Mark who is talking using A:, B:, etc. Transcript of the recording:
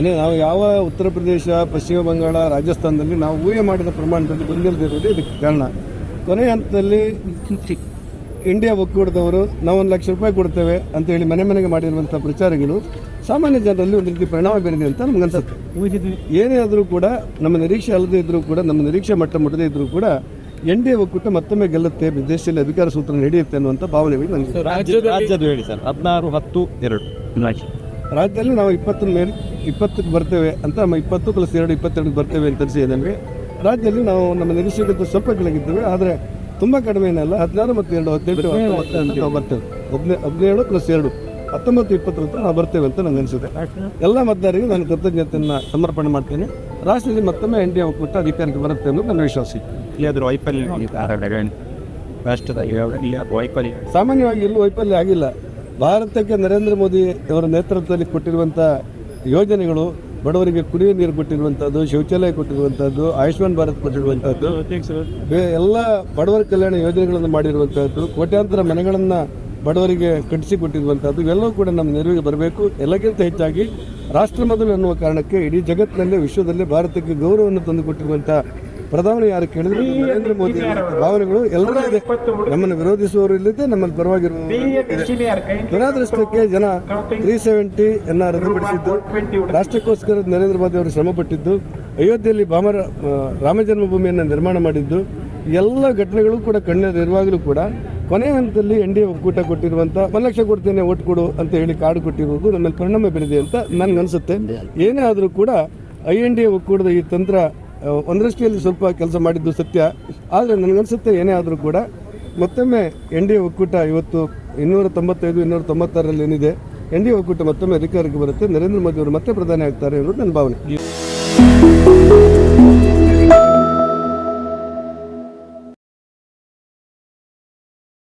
A: ಅಂದರೆ ನಾವು ಯಾವ ಉತ್ತರ ಪ್ರದೇಶ ಪಶ್ಚಿಮ ಬಂಗಾಳ ರಾಜಸ್ಥಾನದಲ್ಲಿ ನಾವು ಊಹೆ ಮಾಡಿದ ಪ್ರಮಾಣದಲ್ಲಿ ಬಂದಿಲ್ಲದಿರುವುದೇ ಇದಕ್ಕೆ ಕಾರಣ. ಕೊನೆಯ ಹಂತದಲ್ಲಿ ಇಂಡಿಯಾ ಒಕ್ಕೂಟದವರು ನಾವು ಒಂದು ಲಕ್ಷ ರೂಪಾಯಿ ಕೊಡ್ತೇವೆ ಅಂತ ಹೇಳಿ ಮನೆ ಮನೆಗೆ ಮಾಡಿರುವಂಥ ಪ್ರಚಾರಗಳು ಸಾಮಾನ್ಯ ಜನರಲ್ಲಿ ಒಂದು ರೀತಿ ಪರಿಣಾಮ ಬೀರಿದೆ ಅಂತ ನಮ್ಗನ್ಸುತ್ತೆ ಏನೇ ಆದರೂ ಕೂಡ ನಮ್ಮ ನಿರೀಕ್ಷೆ ಅಲ್ಲದೆ ಇದ್ದರೂ ಕೂಡ ನಮ್ಮ ನಿರೀಕ್ಷೆ ಮಟ್ಟ ಮುಟ್ಟದೇ ಇದ್ದರೂ ಕೂಡ ಎನ್ ಡಿ ಎ ಒಕ್ಕೂಟ ಮತ್ತೊಮ್ಮೆ ಗೆಲ್ಲುತ್ತೆ ದೇಶದಲ್ಲಿ ಅಧಿಕಾರ ಸೂತ್ರ ನಡೆಯುತ್ತೆ ಅನ್ನುವಂಥ ಭಾವನೆಗಳು ನನಗೆ
B: ರಾಜ್ಯದ ಹೇಳಿ ಸರ್ ಹದಿನಾರು ಹತ್ತು ಎರಡು.
A: ರಾಜ್ಯದಲ್ಲಿ ನಾವು ಇಪ್ಪತ್ತರ ಮೇಲೆ ಇಪ್ಪತ್ತಕ್ಕೆ ಬರ್ತೇವೆ ಅಂತ ನಮ್ಮ ಇಪ್ಪತ್ತು ಪ್ಲಸ್ ಎರಡು ಇಪ್ಪತ್ತೆರಡಕ್ಕೆ ಬರ್ತೇವೆ ಅಂತ ಅನಿಸಿದೆ ನಮಗೆ ರಾಜ್ಯದಲ್ಲಿ ನಾವು ನಮ್ಮ ನಿರೀಕ್ಷೆಗಿಂತ ಸ್ವಲ್ಪ ಕೆಳಗಿದ್ದೇವೆ ಆದರೆ ತುಂಬ ಕಡಿಮೆ ಏನಲ್ಲ. ಹದಿನಾರು ಮತ್ತು ಎರಡು ಹದಿನೆಂಟು ನಾವು ಬರ್ತೇವೆ. ಹದಿನೇ ಹದಿನೇಳು ಪ್ಲಸ್ ಎರಡು ಹತ್ತೊಂಬತ್ತು ಇಪ್ಪತ್ತರ ನಾವು ಬರ್ತೇವೆ ಅಂತ ನನಗೆ ಅನಿಸುತ್ತೆ. ಎಲ್ಲ ಮತದಾರರಿಗೆ ನಾನು ಕೃತಜ್ಞತೆಯನ್ನು ಸಮರ್ಪಣೆ ಮಾಡ್ತೇನೆ. ರಾಷ್ಟ್ರದಲ್ಲಿ ಮತ್ತೊಮ್ಮೆ ಎನ್ ಡಿ ಎ ಒಕ್ಕೂಟ ಅಧಿಕಾರಕ್ಕೆ ಬರುತ್ತೆ ಅನ್ನೋದು ನನ್ನ ವಿಶ್ವಾಸ.
B: ಇಲ್ಲಾದ್ರೂ ವೈಫಲ್ಯ ರಾಷ್ಟ್ರದ ವೈಫಲ್ಯ.
A: ಸಾಮಾನ್ಯವಾಗಿ ಎಲ್ಲೂ ವೈಫಲ್ಯ ಆಗಿಲ್ಲ. ಭಾರತಕ್ಕೆ ನರೇಂದ್ರ ಮೋದಿ ಅವರ ನೇತೃತ್ವದಲ್ಲಿ ಕೊಟ್ಟಿರುವಂಥ ಯೋಜನೆಗಳು, ಬಡವರಿಗೆ ಕುಡಿಯುವ ನೀರು ಕೊಟ್ಟಿರುವಂಥದ್ದು ಶೌಚಾಲಯ ಕೊಟ್ಟಿರುವಂಥದ್ದು ಆಯುಷ್ಮಾನ್ ಭಾರತ್ ಕೊಟ್ಟಿರುವಂಥದ್ದು ಎಲ್ಲ ಬಡವರ ಕಲ್ಯಾಣ ಯೋಜನೆಗಳನ್ನು ಮಾಡಿರುವಂಥದ್ದು ಕೋಟ್ಯಾಂತರ ಮನೆಗಳನ್ನು ಬಡವರಿಗೆ ಕಟ್ಟಿಸಿ ಕೊಟ್ಟಿರುವಂಥದ್ದು ಇವೆಲ್ಲವೂ ಕೂಡ ನಮ್ಮ ನೆರವಿಗೆ ಬರಬೇಕು. ಎಲ್ಲಕ್ಕಿಂತ ಹೆಚ್ಚಾಗಿ ರಾಷ್ಟ್ರ ಮೊದಲು ಎನ್ನುವ ಕಾರಣಕ್ಕೆ ಇಡೀ ಜಗತ್ತಿನಲ್ಲೇ, ವಿಶ್ವದಲ್ಲೇ ಭಾರತಕ್ಕೆ ಗೌರವವನ್ನು ತಂದು ಕೊಟ್ಟಿರುವಂಥ ಪ್ರಧಾನಿ ಯಾರು ಕೇಳಿದ್ರು ನರೇಂದ್ರ ಮೋದಿ ಭಾವನೆಗಳು ಎಲ್ಲರೂ ಇದೆ. ನಮ್ಮನ್ನು ವಿರೋಧಿಸುವವರು ಇಲ್ಲಿದೆ ನಮ್ಮನ್ನು ಪರವಾಗಿರುವ ದುರಾದೃಷ್ಟಕ್ಕೆ ಜನ ತ್ರೀ ಸೆವೆಂಟಿ ಎನ್ನ ರದ್ದುಪಡಿಸಿದ್ದು ರಾಷ್ಟ್ರಕ್ಕೋಸ್ಕರ ನರೇಂದ್ರ ಮೋದಿ ಅವರು ಶ್ರಮಪಟ್ಟಿದ್ದು ಅಯೋಧ್ಯೆಯಲ್ಲಿ ಬಾಮರ ರಾಮ ಜನ್ಮಭೂಮಿಯನ್ನು ನಿರ್ಮಾಣ ಮಾಡಿದ್ದು ಎಲ್ಲ ಘಟನೆಗಳು ಕೂಡ ಕಣ್ಣಲ್ಲಿರುವಾಗಲೂ ಕೂಡ ಕೊನೆಯ ಹಂತದಲ್ಲಿ ಎನ್ ಡಿ ಎ ಒಕ್ಕೂಟ ಕೊಟ್ಟಿರುವಂಥ ಒಂದು ಲಕ್ಷ ಕೊಡ್ತೇನೆ ಓಟ್ ಕೊಡು ಅಂತ ಹೇಳಿ ಕಾರ್ಡ್ ಕೊಟ್ಟಿರುವುದು ನಮ್ಮಲ್ಲಿ ಪರಿಣಾಮ ಬೀರಿದೆ ಅಂತ ನನಗನ್ಸುತ್ತೆ. ಏನೇ ಆದರೂ ಕೂಡ ಐ ಎನ್ ಡಿ ಎ ಒಕ್ಕೂಟದ ಈ ತಂತ್ರ ಆ, ಒಂದರಷ್ಟಿಯಲ್ಲಿ ಸ್ವಲ್ಪ ಕೆಲಸ ಮಾಡಿದ್ದು ಸತ್ಯ. ಆದರೆ ನನಗನ್ಸುತ್ತೆ ಏನೇ ಆದರೂ ಕೂಡ ಮತ್ತೊಮ್ಮೆ ಎನ್ ಡಿ ಎ ಒಕ್ಕೂಟ ಇವತ್ತು ಇನ್ನೂರ ತೊಂಬತ್ತೈದು ಇನ್ನೂರ ತೊಂಬತ್ತಾರರಲ್ಲಿ ಏನಿದೆ ಎನ್ ಡಿ ಒಕ್ಕೂಟ ಮತ್ತೊಮ್ಮೆ ಅಧಿಕಾರಕ್ಕೆ ಬರುತ್ತೆ. ನರೇಂದ್ರ ಮೋದಿ ಅವರು ಮತ್ತೆ ಪ್ರಧಾನಿ ಆಗ್ತಾರೆ ಅನ್ನೋದು ನನ್ನ ಭಾವನೆ.